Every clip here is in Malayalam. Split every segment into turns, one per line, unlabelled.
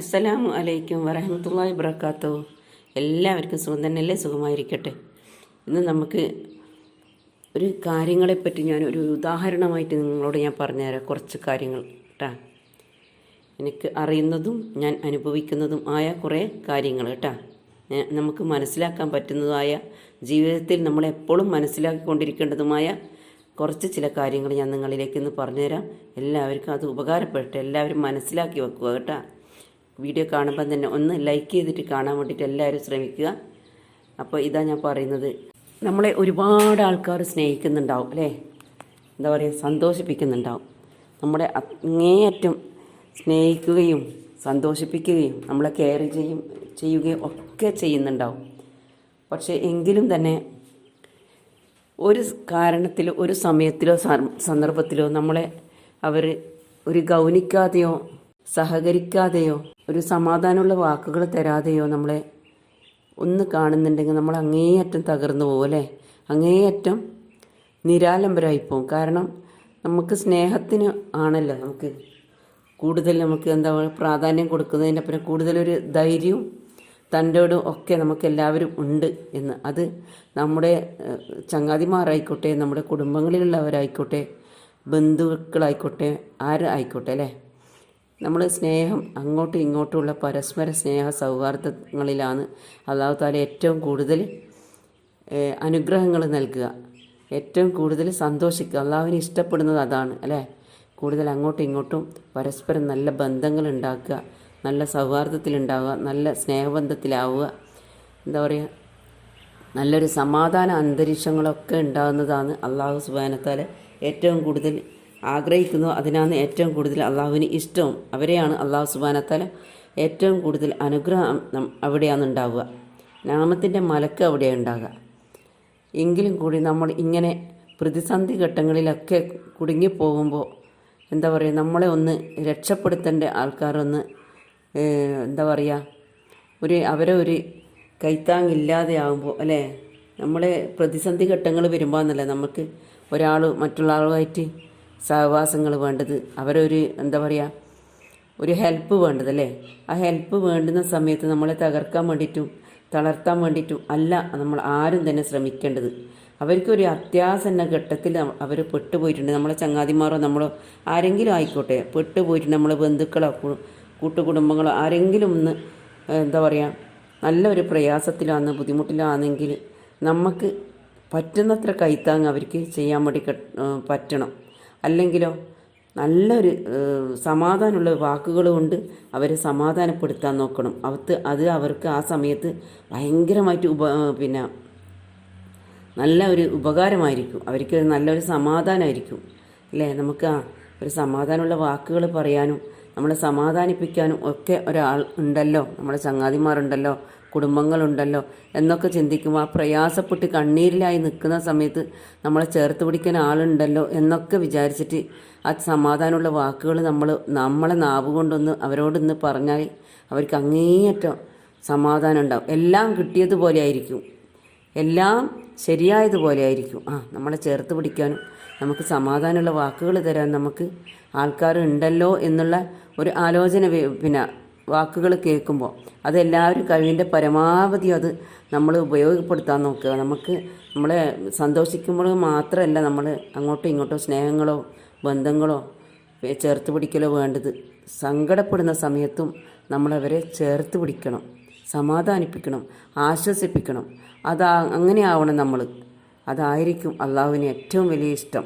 അസ്സലാമു അലൈക്കും വറഹമത്തല്ലാഹി വബർക്കാത്തു എല്ലാവർക്കും സുഖം തന്നെയല്ലേ? സുഖമായിരിക്കട്ടെ. ഇന്ന് നമുക്ക് ഒരു കാര്യങ്ങളെപ്പറ്റി ഞാൻ ഒരു ഉദാഹരണമായിട്ട് നിങ്ങളോട് ഞാൻ പറഞ്ഞുതരാം. കുറച്ച് കാര്യങ്ങൾ കേട്ടാ എനിക്ക് അറിയുന്നതും ഞാൻ അനുഭവിക്കുന്നതും ആയ കുറേ കാര്യങ്ങൾ കേട്ടാ നമുക്ക് മനസ്സിലാക്കാൻ പറ്റുന്നതായ ജീവിതത്തിൽ നമ്മളെപ്പോഴും മനസ്സിലാക്കിക്കൊണ്ടിരിക്കേണ്ടതുമായ കുറച്ച് ചില കാര്യങ്ങൾ ഞാൻ നിങ്ങളിലേക്ക് ഇന്ന് പറഞ്ഞുതരാം. എല്ലാവർക്കും അത് ഉപകാരപ്പെടട്ടെ. എല്ലാവരും മനസ്സിലാക്കി വെക്കുക കേട്ടാ വീഡിയോ കാണുമ്പോൾ തന്നെ ഒന്ന് ലൈക്ക് ചെയ്തിട്ട് കാണാൻ വേണ്ടിയിട്ട് എല്ലാവരും ശ്രമിക്കുക. അപ്പോൾ ഇതാ ഞാൻ പറയുന്നത്. നമ്മളെ ഒരുപാട് ആൾക്കാർ സ്നേഹിക്കുന്നുണ്ടാവും അല്ലേ? എന്താ പറയുക സന്തോഷിപ്പിക്കുന്നുണ്ടാവും. നമ്മളെ അങ്ങേയറ്റം സ്നേഹിക്കുകയും സന്തോഷിപ്പിക്കുകയും നമ്മളെ കെയർ ചെയ്യും ചെയ്യുകയും ഒക്കെ ചെയ്യുന്നുണ്ടാവും. പക്ഷേ എങ്കിലും തന്നെ ഒരു കാരണത്തിലോ ഒരു സമയത്തിലോ സന്ദർഭത്തിലോ നമ്മളെ അവർ ഒരു ഗൗനിക്കാതെയോ സഹകരിക്കാതെയോ ഒരു സമാധാനമുള്ള വാക്കുകൾ തരാതെയോ നമ്മളെ ഒന്ന് കാണുന്നുണ്ടെങ്കിൽ നമ്മൾ അങ്ങേയറ്റം തകർന്നു പോകും അല്ലേ? അങ്ങേയറ്റം നിരാലംബരായി പോകും കാരണം നമുക്ക് സ്നേഹത്തിന് ആണല്ലോ നമുക്ക് കൂടുതൽ നമുക്ക് എന്താ പ്രാധാന്യം കൊടുക്കുന്നതിനപ്പുറം കൂടുതലൊരു ധൈര്യവും തന്റെയോടും ഒക്കെ നമുക്ക് എല്ലാവരും ഉണ്ട് എന്ന്. അത് നമ്മുടെ ചങ്ങാതിമാരായിക്കോട്ടെ നമ്മുടെ കുടുംബങ്ങളിലുള്ളവരായിക്കോട്ടെ ബന്ധുക്കളായിക്കോട്ടെ ആരായിക്കോട്ടെ അല്ലേ? നമ്മൾ സ്നേഹം അങ്ങോട്ടും ഇങ്ങോട്ടുമുള്ള പരസ്പര സ്നേഹ സൗഹാർദ്ദങ്ങളിലാണ് അള്ളാഹു താല ഏറ്റവും കൂടുതൽ അനുഗ്രഹങ്ങൾ നൽകുക. ഏറ്റവും കൂടുതൽ സന്തോഷിക്കുക. അള്ളാഹുവിന് ഇഷ്ടപ്പെടുന്നത് അതാണ് അല്ലേ? കൂടുതൽ അങ്ങോട്ടും ഇങ്ങോട്ടും പരസ്പരം നല്ല ബന്ധങ്ങൾ ഉണ്ടാക്കുക നല്ല സൗഹാർദ്ദത്തിലുണ്ടാവുക നല്ല സ്നേഹബന്ധത്തിലാവുക. എന്താ പറയുക നല്ലൊരു സമാധാന അന്തരീക്ഷങ്ങളൊക്കെ ഉണ്ടാകുന്നതാണ് അള്ളാഹു സുബാനത്താൽ ഏറ്റവും കൂടുതൽ ആഗ്രഹിക്കുന്നു. അതിനാണ് ഏറ്റവും കൂടുതൽ അള്ളാഹുവിന് ഇഷ്ടവും അവരെയാണ് അള്ളാഹു സുബാനത്താല ഏറ്റവും കൂടുതൽ അനുഗ്രഹം അവിടെയാണ് ഉണ്ടാവുക. നാമത്തിന്റെ മലക്ക് അവിടെയാണ് ഉണ്ടാകുക എങ്കിലും കൂടി നമ്മൾ ഇങ്ങനെ പ്രതിസന്ധി ഘട്ടങ്ങളിലൊക്കെ കുടുങ്ങിപ്പോകുമ്പോൾ എന്താ പറയുക നമ്മളെ ഒന്ന് രക്ഷപ്പെടുത്തേണ്ട ആൾക്കാരൊന്ന് എന്താ പറയുക ഒരു അവരെ ഒരു കൈത്താങ്ങില്ലാതെ ആകുമ്പോൾ അല്ലേ? നമ്മളെ പ്രതിസന്ധി ഘട്ടങ്ങൾ വരുമ്പോൾ എന്നല്ലേ നമുക്ക് ഒരാൾ മറ്റുള്ള ആളുമായിട്ട് സഹവാസങ്ങൾ വേണ്ടത്. അവരൊരു എന്താ പറയുക ഒരു ഹെൽപ്പ് വേണ്ടതല്ലേ? ആ ഹെൽപ്പ് വേണ്ടുന്ന സമയത്ത് നമ്മളെ തകർക്കാൻ വേണ്ടിയിട്ടും തളർത്താൻ വേണ്ടിയിട്ടും അല്ല നമ്മൾ ആരും തന്നെ ശ്രമിക്കേണ്ടത്. അവർക്കൊരു അത്യാസന്ന ഘട്ടത്തിൽ അവർ പെട്ടുപോയിട്ടുണ്ട്. നമ്മളെ ചങ്ങാതിമാരോ നമ്മളോ ആരെങ്കിലും ആയിക്കോട്ടെ പെട്ടുപോയിട്ടുണ്ട്. നമ്മളെ ബന്ധുക്കളോ കൂട്ടുകുടുംബങ്ങളോ ആരെങ്കിലും ഒന്ന് എന്താ പറയുക നല്ലൊരു പ്രയാസത്തിലാണ് ബുദ്ധിമുട്ടിലാണെങ്കിൽ നമുക്ക് പറ്റുന്നത്ര കൈത്താങ് അവർക്ക് ചെയ്യാൻ വേണ്ടി പറ്റണം. അല്ലെങ്കിലോ നല്ലൊരു സമാധാനമുള്ള വാക്കുകൾ കൊണ്ട് അവരെ സമാധാനപ്പെടുത്താൻ നോക്കണം. അവത്ത് അത് അവർക്ക് ആ സമയത്ത് ഭയങ്കരമായിട്ട് ഉപ പിന്നെ നല്ല ഒരു ഉപകാരമായിരിക്കും. അവർക്ക് നല്ലൊരു സമാധാനമായിരിക്കും. അല്ലേ? നമുക്ക് ആ ഒരു സമാധാനമുള്ള വാക്കുകൾ പറയാനും നമ്മളെ സമാധാനിപ്പിക്കാനും ഒക്കെ ഒരാൾ ഉണ്ടല്ലോ. നമ്മുടെ ചങ്ങാതിമാരുണ്ടല്ലോ. കുടുംബങ്ങളുണ്ടല്ലോ എന്നൊക്കെ ചിന്തിക്കുമ്പോൾ ആ പ്രയാസപ്പെട്ട് കണ്ണീരിലായി നിൽക്കുന്ന സമയത്ത് നമ്മളെ ചേർത്ത് പിടിക്കാൻ ആളുണ്ടല്ലോ എന്നൊക്കെ വിചാരിച്ചിട്ട് ആ സമാധാനമുള്ള വാക്കുകൾ നമ്മൾ നമ്മളെ നാവ് കൊണ്ടൊന്ന് അവരോടൊന്ന് പറഞ്ഞാൽ അവർക്ക് അങ്ങേയറ്റം സമാധാനം ഉണ്ടാവും. എല്ലാം കിട്ടിയതുപോലെ ആയിരിക്കും. എല്ലാം ശരിയായതുപോലെ ആയിരിക്കും. ആ നമ്മളെ ചേർത്ത് പിടിക്കാനും നമുക്ക് സമാധാനമുള്ള വാക്കുകൾ തരാൻ നമുക്ക് ആൾക്കാരുണ്ടല്ലോ എന്നുള്ള ഒരു ആലോചന പിന്നെ വാക്കുകൾ കേൾക്കുമ്പോൾ അതെല്ലാവരും കഴിവിന്റെ പരമാവധി അത് നമ്മൾ ഉപയോഗപ്പെടുത്താൻ നോക്കുക. നമുക്ക് നമ്മളെ സന്തോഷിക്കുമ്പോൾ മാത്രമല്ല നമ്മൾ അങ്ങോട്ടും ഇങ്ങോട്ടും സ്നേഹങ്ങളോ ബന്ധങ്ങളോ ചേർത്ത് പിടിക്കലോ വേണ്ടത്. സങ്കടപ്പെടുന്ന സമയത്തും നമ്മളവരെ ചേർത്ത് പിടിക്കണം. സമാധാനിപ്പിക്കണം. ആശ്വസിപ്പിക്കണം. അതാ അങ്ങനെ ആവണം നമ്മൾ. അതായിരിക്കും അള്ളാഹുവിന് ഏറ്റവും വലിയ ഇഷ്ടം.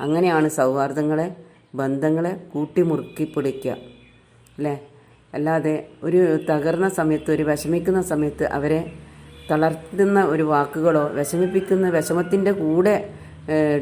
അങ്ങനെയാണ് സൗഹാർദ്ദങ്ങളെ ബന്ധങ്ങളെ കൂട്ടിമുറുക്കി പിടിക്കുക. അല്ലേ? അല്ലാതെ ഒരു തകർന്ന സമയത്ത് ഒരു വിഷമിക്കുന്ന സമയത്ത് അവരെ തളർത്തുന്ന ഒരു വാക്കുകളോ വിഷമിപ്പിക്കുന്ന വിഷമത്തിന്റെ കൂടെ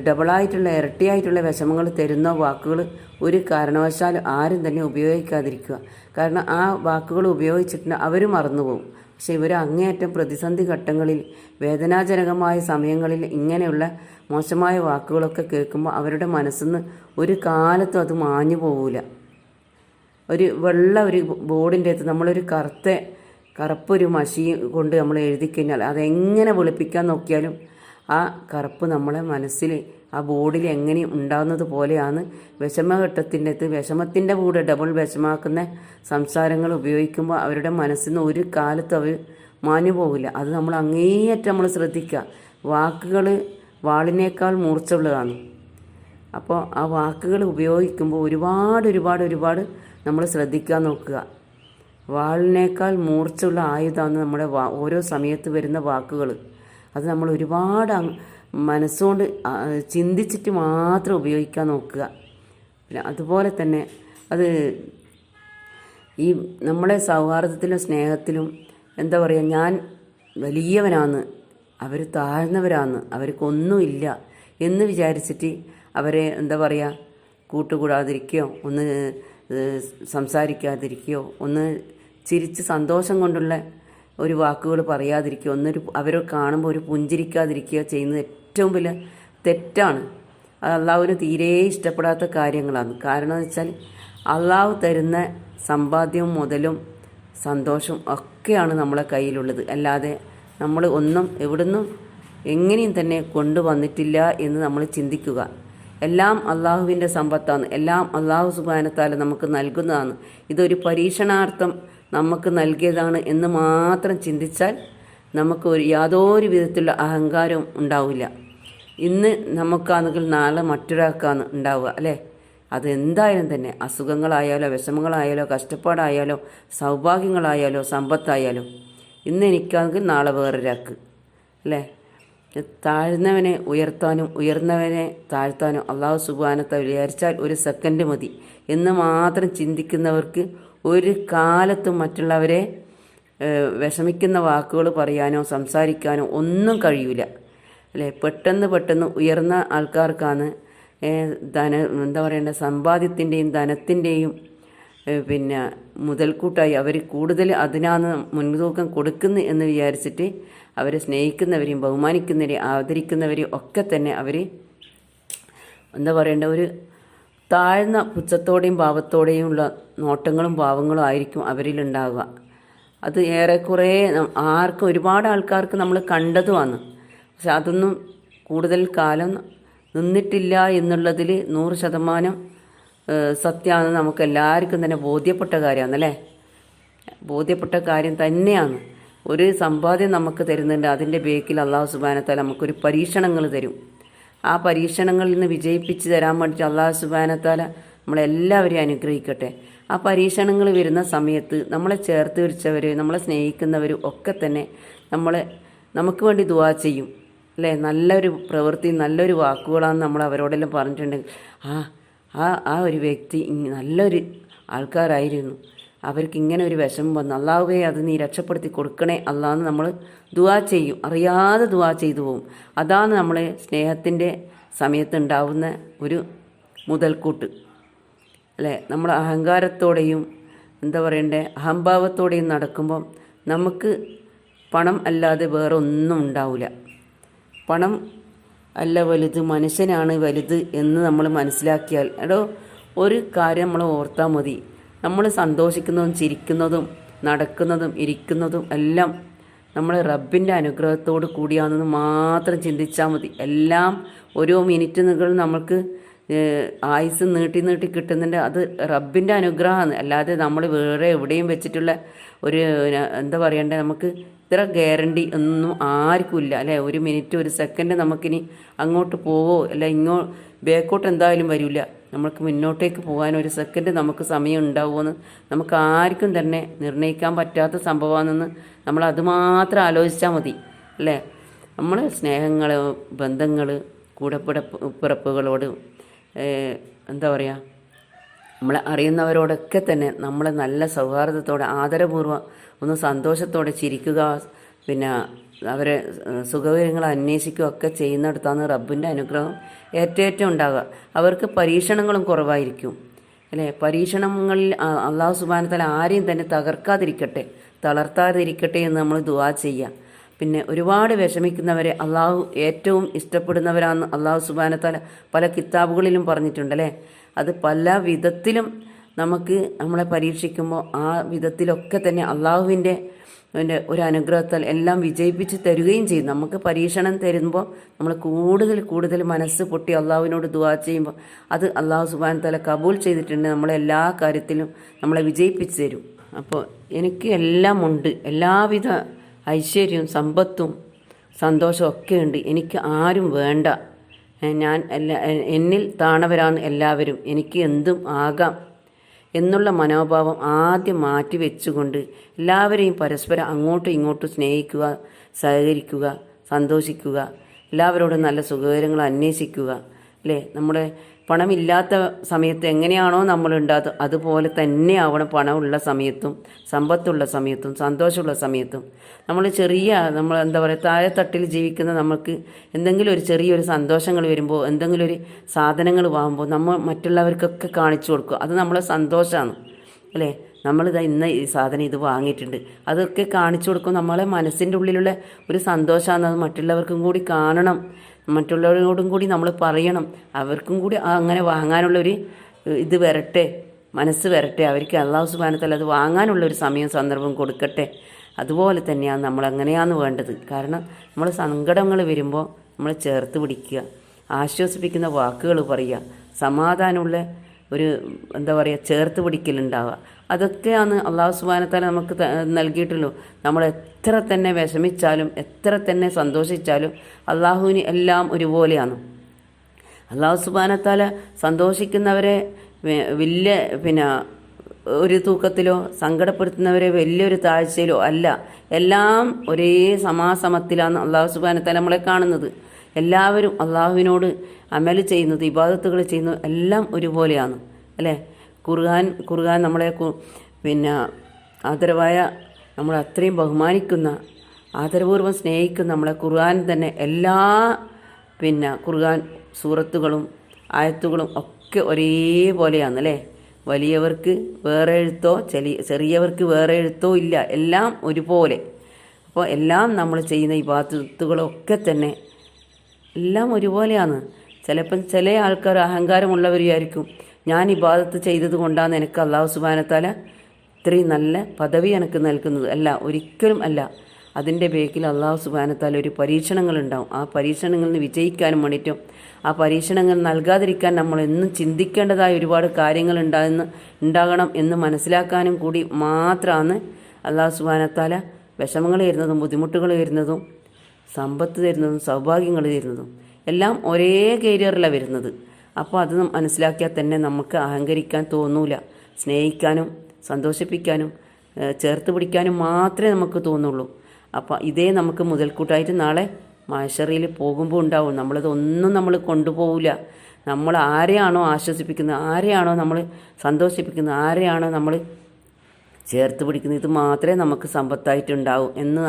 ഡബിളായിട്ടുള്ള ഇരട്ടിയായിട്ടുള്ള വിഷമങ്ങൾ തരുന്ന വാക്കുകൾ ഒരു കാരണവശാലും ആരും തന്നെ ഉപയോഗിക്കാതിരിക്കുക. കാരണം ആ വാക്കുകൾ ഉപയോഗിച്ചിട്ട് അവർ മറന്നുപോകും. പക്ഷെ ഇവർ അങ്ങേയറ്റം പ്രതിസന്ധി ഘട്ടങ്ങളിൽ വേദനാജനകമായ സമയങ്ങളിൽ ഇങ്ങനെയുള്ള മോശമായ വാക്കുകളൊക്കെ കേൾക്കുമ്പോൾ അവരുടെ മനസ്സിന്ന് ഒരു കാലത്തും അത് മാഞ്ഞു പോവില്ല ഒരു വെള്ള ഒരു ബോർഡിന്റെ അകത്ത് നമ്മളൊരു കറുത്ത കറുപ്പൊരു മഷി കൊണ്ട് നമ്മൾ എഴുതി കഴിഞ്ഞാൽ അതെങ്ങനെ വെളുപ്പിക്കാൻ നോക്കിയാലും ആ കറുപ്പ് നമ്മളെ മനസ്സിൽ ആ ബോർഡിൽ എങ്ങനെ ഉണ്ടാകുന്നത് പോലെയാണ് വിഷമഘട്ടത്തിന്റെ അത് വിഷമത്തിന്റെ കൂടെ ഡബിൾ വിഷമാക്കുന്ന സംസാരങ്ങൾ ഉപയോഗിക്കുമ്പോൾ അവരുടെ മനസ്സിൽ നിന്ന് ഒരു കാലത്ത് അവർ മാഞ്ഞു പോകില്ല അത് നമ്മൾ അങ്ങേയറ്റം നമ്മൾ ശ്രദ്ധിക്കുക. വാക്കുകൾ വാളിനേക്കാൾ മൂർച്ചയുള്ളതാണ്. അപ്പോൾ ആ വാക്കുകൾ ഉപയോഗിക്കുമ്പോൾ ഒരുപാട് ഒരുപാട് ഒരുപാട് നമ്മൾ ശ്രദ്ധിക്കാൻ നോക്കുക. വാളിനേക്കാൾ മൂർച്ചയുള്ള ആയുധമാണ് നമ്മുടെ ഓരോ സമയത്ത് വരുന്ന വാക്കുകൾ. അത് നമ്മൾ ഒരുപാട് മനസ്സുകൊണ്ട് ചിന്തിച്ചിട്ട് മാത്രം ഉപയോഗിക്കാൻ നോക്കുക. പിന്നെ അതുപോലെ തന്നെ അത് ഈ നമ്മളെ സൗഹാർദ്ദത്തിലും സ്നേഹത്തിലും എന്താ പറയുക ഞാൻ വലിയവനാണ് അവർ താഴ്ന്നവരാണ് അവർക്കൊന്നുമില്ല എന്ന് വിചാരിച്ചിട്ട് അവരെ എന്താ പറയുക കൂട്ടുകൂടാതിരിക്കുകയോ ഒന്ന് സംസാരിക്കാതിരിക്കുകയോ ഒന്ന് ചിരിച്ച് സന്തോഷം കൊണ്ടുള്ള ഒരു വാക്കുകൾ പറയാതിരിക്കുകയോ ഒന്നൊരു അവരെ കാണുമ്പോൾ ഒരു പുഞ്ചിരിക്കാതിരിക്കുകയോ ചെയ്യുന്നത് ഏറ്റവും വലിയ തെറ്റാണ്. അത് അള്ളാഹുവിന് തീരെ ഇഷ്ടപ്പെടാത്ത കാര്യങ്ങളാണ്. കാരണം എന്ന് വെച്ചാൽ അള്ളാഹു തരുന്ന സമ്പാദ്യവും മുതലും സന്തോഷവും ഒക്കെയാണ് നമ്മളെ കയ്യിലുള്ളത്. അല്ലാതെ നമ്മൾ ഒന്നും എവിടുന്നും എങ്ങനെയും തന്നെ കൊണ്ടുവന്നിട്ടില്ല എന്ന് നമ്മൾ ചിന്തിക്കുക. എല്ലാം അള്ളാഹുവിന്റെ സമ്പത്താണ്. എല്ലാം അള്ളാഹു സുബാനത്താൽ നമുക്ക് നൽകുന്നതാണ്. ഇതൊരു പരീക്ഷണാർത്ഥം നമുക്ക് നൽകിയതാണ് എന്ന് മാത്രം ചിന്തിച്ചാൽ നമുക്ക് ഒരു യാതൊരു വിധത്തിലുള്ള അഹങ്കാരവും ഉണ്ടാവില്ല. ഇന്ന് നമുക്കാണെങ്കിൽ നാളെ മറ്റൊരാൾക്കാണ് ഉണ്ടാവുക അല്ലേ? അതെന്തായാലും തന്നെ അസുഖങ്ങളായാലോ വിഷമങ്ങളായാലോ കഷ്ടപ്പാടായാലോ സൗഭാഗ്യങ്ങളായാലോ സമ്പത്തായാലോ ഇന്ന് എനിക്കാണെങ്കിൽ നാളെ വേറൊരാൾക്ക് അല്ലേ? താഴ്ന്നവനെ ഉയർത്താനും ഉയർന്നവനെ താഴ്ത്താനും അള്ളാഹു സുബാനത്തെ വിചാരിച്ചാൽ ഒരു സെക്കൻഡ് മതി. എന്ന് മാത്രം ചിന്തിക്കുന്നവർക്ക് ഒരു കാലത്തും മറ്റുള്ളവരെ വിഷമിക്കുന്ന വാക്കുകൾ പറയാനോ സംസാരിക്കാനോ ഒന്നും കഴിയൂല. അല്ലേ? പെട്ടെന്ന് പെട്ടെന്ന് ഉയർന്ന ആൾക്കാർക്കാണ് ധന എന്താ പറയേണ്ട സമ്പാദ്യത്തിന്റെയും ധനത്തിന്റെയും പിന്നെ മുതൽക്കൂട്ടായി അവർ കൂടുതൽ അതിനാന്ന് മുൻതൂക്കം കൊടുക്കുന്നു എന്ന് വിചാരിച്ചിട്ട് അവരെ സ്നേഹിക്കുന്നവരെയും ബഹുമാനിക്കുന്നവരെയും ആദരിക്കുന്നവരെയും ഒക്കെ തന്നെ അവർ എന്താ പറയേണ്ട ഒരു താഴ്ന്ന പുച്ഛത്തോടെയും ഭാവത്തോടെയും ഉള്ള നോട്ടങ്ങളും ഭാവങ്ങളും ആയിരിക്കും അവരിലുണ്ടാവുക. അത് ഏറെക്കുറെ ആർക്കും ഒരുപാട് ആൾക്കാർക്ക് നമ്മൾ കണ്ടതുമാണ്. പക്ഷെ അതൊന്നും കൂടുതൽ കാലം നിന്നിട്ടില്ല എന്നുള്ളതിൽ നൂറ് ശതമാനം ഏഹ്, സത്യമാണെന്ന് നമുക്ക് എല്ലാവർക്കും തന്നെ ബോധ്യപ്പെട്ട കാര്യമാണ് അല്ലേ ബോധ്യപ്പെട്ട കാര്യം തന്നെയാണ്. ഒരു സമ്പാദ്യം നമുക്ക് തരുന്നുണ്ട് അതിന്റെ ബേക്കിൽ അള്ളാഹു സുബാനത്താൽ നമുക്കൊരു പരീക്ഷണങ്ങൾ തരും. ആ പരീക്ഷണങ്ങളിൽ നിന്ന് വിജയിപ്പിച്ച് തരാൻ വേണ്ടിയിട്ട് അള്ളാഹു സുബാനത്താല നമ്മളെല്ലാവരെയും അനുഗ്രഹിക്കട്ടെ. ആ പരീക്ഷണങ്ങൾ വരുന്ന സമയത്ത് നമ്മളെ ചേർത്ത് വിരിച്ചവർ നമ്മളെ സ്നേഹിക്കുന്നവർ ഒക്കെ തന്നെ നമ്മളെ നമുക്ക് വേണ്ടി ദുവാ ചെയ്യും. അല്ലേ? നല്ലൊരു പ്രവൃത്തി നല്ലൊരു വാക്കുകളാണ് നമ്മൾ അവരോടെല്ലാം പറഞ്ഞിട്ടുണ്ടെങ്കിൽ ആ ആ ആ ഒരു വ്യക്തി നല്ലൊരു ആൾക്കാരായിരുന്നു. അവർക്ക് ഇങ്ങനെ ഒരു വിഷമം വന്നു. അള്ളാഹുവേ അത് നീ രക്ഷപ്പെടുത്തി കൊടുക്കണേ. അള്ളാന്ന് നമ്മൾ ദുവാ ചെയ്യും. അറിയാതെ ദുവാ ചെയ്തു പോകും അതാണ് നമ്മളെ സ്നേഹത്തിന്റെ സമയത്തുണ്ടാവുന്ന ഒരു മുതൽക്കൂട്ട്. അല്ലേ? നമ്മൾ അഹങ്കാരത്തോടെയും എന്താ പറയണ്ടേ അഹംഭാവത്തോടെയും നടക്കുമ്പം നമുക്ക് പണം അല്ലാതെ വേറെ ഒന്നും ഉണ്ടാവില്ല പണം അല്ല വലുത് മനുഷ്യനാണ് വലുത് എന്ന് നമ്മൾ മനസ്സിലാക്കിയാൽ എടോ ഒരു കാര്യം നമ്മൾ ഓർത്താൽ മതി. നമ്മൾ സന്തോഷിക്കുന്നതും ചിരിക്കുന്നതും നടക്കുന്നതും ഇരിക്കുന്നതും എല്ലാം നമ്മൾ റബ്ബിന്റെ അനുഗ്രഹത്തോട് കൂടിയാണെന്ന് മാത്രം ചിന്തിച്ചാൽ മതി. എല്ലാം ഓരോ മിനിറ്റുകൾ നമ്മൾക്ക് ആയുസ് നീട്ടി നീട്ടി കിട്ടുന്നുണ്ട് അത് റബ്ബിന്റെ അനുഗ്രഹമാണ്. അല്ലാതെ നമ്മൾ വേറെ എവിടെയും വെച്ചിട്ടുള്ള ഒരു എന്താ പറയണ്ടേ നമുക്ക് ഇത്ര ഗ്യാരണ്ടി ഒന്നും ആർക്കുമില്ല അല്ലെ? ഒരു മിനിറ്റ് ഒരു സെക്കൻഡ് നമുക്കിനി അങ്ങോട്ട് പോവോ അല്ല ഇങ്ങോ ബാക്കോട്ട് എന്തായാലും വരില്ല നമുക്ക് മുന്നോട്ടേക്ക് പോകാൻ ഒരു സെക്കൻഡ് നമുക്ക് സമയം ഉണ്ടാവുമെന്ന് നമുക്ക് ആർക്കും തന്നെ നിർണയിക്കാൻ പറ്റാത്ത സംഭവമാണെന്ന് നമ്മൾ അതുമാത്രം ആലോചിച്ചാൽ മതി അല്ലേ? നമ്മൾ സ്നേഹങ്ങൾ ബന്ധങ്ങൾ കൂടെപ്പിടപ്പ് പിറപ്പുകളോട് എന്താ പറയുക നമ്മളെ അറിയുന്നവരോടൊക്കെ തന്നെ നമ്മൾ നല്ല സൗഹാർദ്ദത്തോടെ ആദരപൂർവം ഒന്ന് സന്തോഷത്തോടെ ചിരിക്കുക പിന്നെ അവരെ സുഖവിവരങ്ങൾ അന്വേഷിക്കുക ഒക്കെ ചെയ്യുന്നിടത്താണ് റബ്ബിന്റെ അനുഗ്രഹം ഏറ്റേറ്റം ഉണ്ടാകുക അവർക്ക് പരീക്ഷണങ്ങളും കുറവായിരിക്കും. അല്ലേ? പരീക്ഷണങ്ങളിൽ അള്ളാഹു സുബാനത്തല ആരെയും തന്നെ തകർക്കാതിരിക്കട്ടെ തളർത്താതിരിക്കട്ടെ എന്ന് നമ്മൾ ദുവാ ചെയ്യുക. പിന്നെ ഒരുപാട് വിഷമിക്കുന്നവരെ അള്ളാഹു ഏറ്റവും ഇഷ്ടപ്പെടുന്നവരാണെന്ന് അള്ളാഹു സുബാനത്താല പല കിതാബുകളിലും പറഞ്ഞിട്ടുണ്ടല്ലേ അത് പല വിധത്തിലും നമുക്ക് നമ്മളെ പരീക്ഷിക്കുമ്പോൾ ആ വിധത്തിലൊക്കെ തന്നെ അള്ളാഹുവിന്റെ ഒരു അനുഗ്രഹത്താൽ എല്ലാം വിജയിപ്പിച്ച് തരുകയും ചെയ്യും. നമുക്ക് പരീക്ഷണം തരുമ്പോൾ നമ്മൾ കൂടുതൽ കൂടുതൽ മനസ്സ് പൊട്ടി അള്ളാഹുവിനോട് ദുവാ ചെയ്യുമ്പോൾ അത് അള്ളാഹു സുബാൻ തല കബൂൽ ചെയ്തിട്ടുണ്ട്. നമ്മളെ എല്ലാ കാര്യത്തിലും നമ്മളെ വിജയിപ്പിച്ച് തരും. അപ്പോൾ എനിക്ക് എല്ലാം ഉണ്ട് എല്ലാവിധ ഐശ്വര്യവും സമ്പത്തും സന്തോഷവും ഒക്കെ ഉണ്ട്. എനിക്ക് ആരും വേണ്ട. ഞാൻ എല്ലാ എന്നിൽ താണവരാണ് എല്ലാവരും. എനിക്ക് എന്തും ആകാം എന്നുള്ള മനോഭാവം ആദ്യം മാറ്റി വെച്ചുകൊണ്ട് എല്ലാവരെയും പരസ്പരം അങ്ങോട്ടും ഇങ്ങോട്ടും സ്നേഹിക്കുക സഹകരിക്കുക സന്തോഷിക്കുക എല്ലാവരോടും നല്ല സുഖകരങ്ങൾ അന്വേഷിക്കുക അല്ലേ നമ്മുടെ പണമില്ലാത്ത സമയത്ത് എങ്ങനെയാണോ നമ്മൾ ഉണ്ടാകുന്നത് അതുപോലെ തന്നെ ആവണം പണമുള്ള സമയത്തും സമ്പത്തുള്ള സമയത്തും സന്തോഷമുള്ള സമയത്തും. നമ്മൾ ചെറിയ നമ്മൾ എന്താ പറയുക താഴെത്തട്ടിൽ ജീവിക്കുന്ന നമുക്ക് എന്തെങ്കിലും ഒരു ചെറിയൊരു സന്തോഷങ്ങൾ വരുമ്പോൾ എന്തെങ്കിലും ഒരു സാധനങ്ങൾ വാങ്ങുമ്പോൾ നമ്മൾ മറ്റുള്ളവർക്കൊക്കെ കാണിച്ചു കൊടുക്കുക. അത് നമ്മളെ സന്തോഷമാണ് അല്ലേ? നമ്മൾ നമ്മളിതാ ഇന്ന് ഈ സാധനം ഇത് വാങ്ങിയിട്ടുണ്ട്. അതൊക്കെ കാണിച്ചു കൊടുക്കും നമ്മളെ മനസ്സിന്റെ ഉള്ളിലുള്ള ഒരു സന്തോഷമാണ് അത് മറ്റുള്ളവർക്കും കൂടി കാണണം. മറ്റുള്ളവരോടും കൂടി നമ്മൾ പറയണം. അവർക്കും കൂടി അങ്ങനെ വാങ്ങാനുള്ളൊരു ഇത് വരട്ടെ മനസ്സ് വരട്ടെ. അവർക്ക് അള്ളാഹു സുബാനത്തല്ല അത് വാങ്ങാനുള്ളൊരു സമയം സന്ദർഭം കൊടുക്കട്ടെ. അതുപോലെ തന്നെയാണ് നമ്മൾ അങ്ങനെയാണ് വേണ്ടത്. കാരണം നമ്മൾ സങ്കടങ്ങൾ വരുമ്പോൾ നമ്മൾ ചേർത്ത് പിടിക്കുക ആശ്വസിപ്പിക്കുന്ന വാക്കുകൾ പറയുക സമാധാനമുള്ള ഒരു എന്താ പറയുക ചേർത്ത് പിടിക്കലുണ്ടാവുക. അതൊക്കെയാണ് അള്ളാഹു സുബാനത്താല നമുക്ക് നൽകിയിട്ടുള്ളൂ. നമ്മൾ എത്ര തന്നെ വിഷമിച്ചാലും എത്ര തന്നെ സന്തോഷിച്ചാലും അള്ളാഹുവിന് എല്ലാം ഒരുപോലെയാണ്. അള്ളാഹു സുബാനത്താല സന്തോഷിക്കുന്നവരെ വലിയ പിന്നെ ഒരു തൂക്കത്തിലോ സങ്കടപ്പെടുത്തുന്നവരെ വലിയൊരു താഴ്ചയിലോ അല്ല. എല്ലാം ഒരേ സമാസമത്തിലാണ് അള്ളാഹു സുബാനത്താല നമ്മളെ കാണുന്നത്. എല്ലാവരും അള്ളാഹുവിനോട് അമൽ ചെയ്യുന്നത് ഇബാദത്തുകൾ ചെയ്യുന്നത് എല്ലാം ഒരുപോലെയാണ്. അല്ലേ? ഖുർആൻ ഖുർആൻ നമ്മളെ പിന്നെ ആദരവായ നമ്മൾ അത്രയും ബഹുമാനിക്കുന്ന ആദരപൂർവം സ്നേഹിക്കുന്ന നമ്മളെ ഖുർആൻ തന്നെ എല്ലാ പിന്നെ ഖുർആൻ സൂറത്തുകളും ആയത്തുകളും ഒക്കെ ഒരേപോലെയാണ്. അല്ലേ? വലിയവർക്ക് വേറെ എഴുത്തോ ചെറിയ ചെറിയവർക്ക് വേറെ എഴുത്തോ ഇല്ല. എല്ലാം ഒരുപോലെ. അപ്പോൾ എല്ലാം നമ്മൾ ചെയ്യുന്ന ഈ ബാത്തുകളൊക്കെ തന്നെ എല്ലാം ഒരുപോലെയാണ്. ചിലപ്പം ചില ആൾക്കാർ അഹങ്കാരമുള്ളവരായിരിക്കും. ഞാൻ ഇബാദത്ത് ചെയ്തത് കൊണ്ടാണ് എനിക്ക് അള്ളാഹു സുബാനത്താല ഇത്രയും നല്ല പദവി എനിക്ക് നൽകുന്നത്. അല്ല ഒരിക്കലും അല്ല. അതിന്റെ ബേക്കിൽ അള്ളാഹു സുബാനത്താല ഒരു പരീക്ഷണങ്ങളുണ്ടാവും ആ പരീക്ഷണങ്ങളിൽ നിന്ന് വിജയിക്കാനും വേണ്ടിയിട്ടും ആ പരീക്ഷണങ്ങൾ നൽകാതിരിക്കാൻ നമ്മൾ എന്നും ചിന്തിക്കേണ്ടതായ ഒരുപാട് കാര്യങ്ങൾ ഉണ്ടാകുന്ന ഉണ്ടാകണം എന്ന് മനസ്സിലാക്കാനും കൂടി മാത്രമാണ് അള്ളാഹു സുബാനത്താല വിഷമങ്ങൾ വരുന്നതും ബുദ്ധിമുട്ടുകൾ വരുന്നതും സമ്പത്ത് തരുന്നതും സൗഭാഗ്യങ്ങൾ തരുന്നതും എല്ലാം ഒരേ കരിയറിലാണ് വരുന്നത്. അപ്പോൾ അത് മനസ്സിലാക്കിയാൽ തന്നെ നമുക്ക് അഹങ്കരിക്കാൻ തോന്നൂല. സ്നേഹിക്കാനും സന്തോഷിപ്പിക്കാനും ചേർത്ത് പിടിക്കാനും മാത്രമേ നമുക്ക് തോന്നുള്ളൂ. അപ്പോൾ ഇതേ നമുക്ക് മുതൽക്കൂട്ടായിട്ട് നാളെ മാഷറിയിൽ പോകുമ്പോൾ ഉണ്ടാവും. നമ്മളിതൊന്നും നമ്മൾ കൊണ്ടുപോകില്ല നമ്മൾ ആരെയാണോ ആശ്വസിപ്പിക്കുന്നത് ആരെയാണോ നമ്മൾ സന്തോഷിപ്പിക്കുന്നത് ആരെയാണോ നമ്മൾ ചേർത്ത് പിടിക്കുന്നത് ഇത് മാത്രമേ നമുക്ക് സമ്പത്തായിട്ടുണ്ടാവൂ. എന്ന്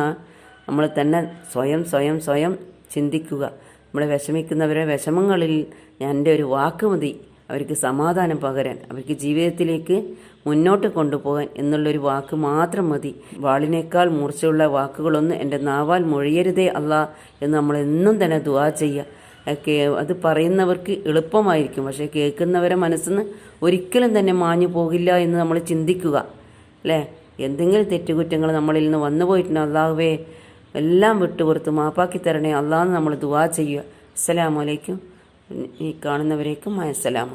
നമ്മൾ തന്നെ സ്വയം സ്വയം സ്വയം ചിന്തിക്കുക. നമ്മളെ വിഷമിക്കുന്നവരെ വിഷമങ്ങളിൽ എന്റെ ഒരു വാക്ക് മതി. അവർക്ക് സമാധാനം പകരാൻ അവർക്ക് ജീവിതത്തിലേക്ക് മുന്നോട്ട് കൊണ്ടുപോകാൻ എന്നുള്ളൊരു വാക്ക് മാത്രം മതി. വാളിനേക്കാൾ മൂർച്ചയുള്ള വാക്കുകളൊന്നും എന്റെ നാവാൽ മൊഴിയരുതേ അല്ല എന്ന് നമ്മൾ എന്നും തന്നെ ദുവാ ചെയ്യുക. അത് പറയുന്നവർക്ക് എളുപ്പമായിരിക്കും. പക്ഷേ കേൾക്കുന്നവരെ മനസ്സിന്ന് ഒരിക്കലും തന്നെ മാഞ്ഞു പോകില്ല എന്ന് നമ്മൾ ചിന്തിക്കുക. അല്ലേ? എന്തെങ്കിലും തെറ്റുകുറ്റങ്ങൾ നമ്മളിൽ നിന്ന് വന്നു പോയിട്ടുണ്ടോ അള്ളാഹുവേ എല്ലാം വിട്ടുപുറത്ത് മാപ്പാക്കി തരണേ. അള്ളാഹ് നമ്മൾ ദുവാ ചെയ്യുക. അസ്സലാമലൈക്കും ഈ കാണുന്നവരേക്കും അസ്സലാം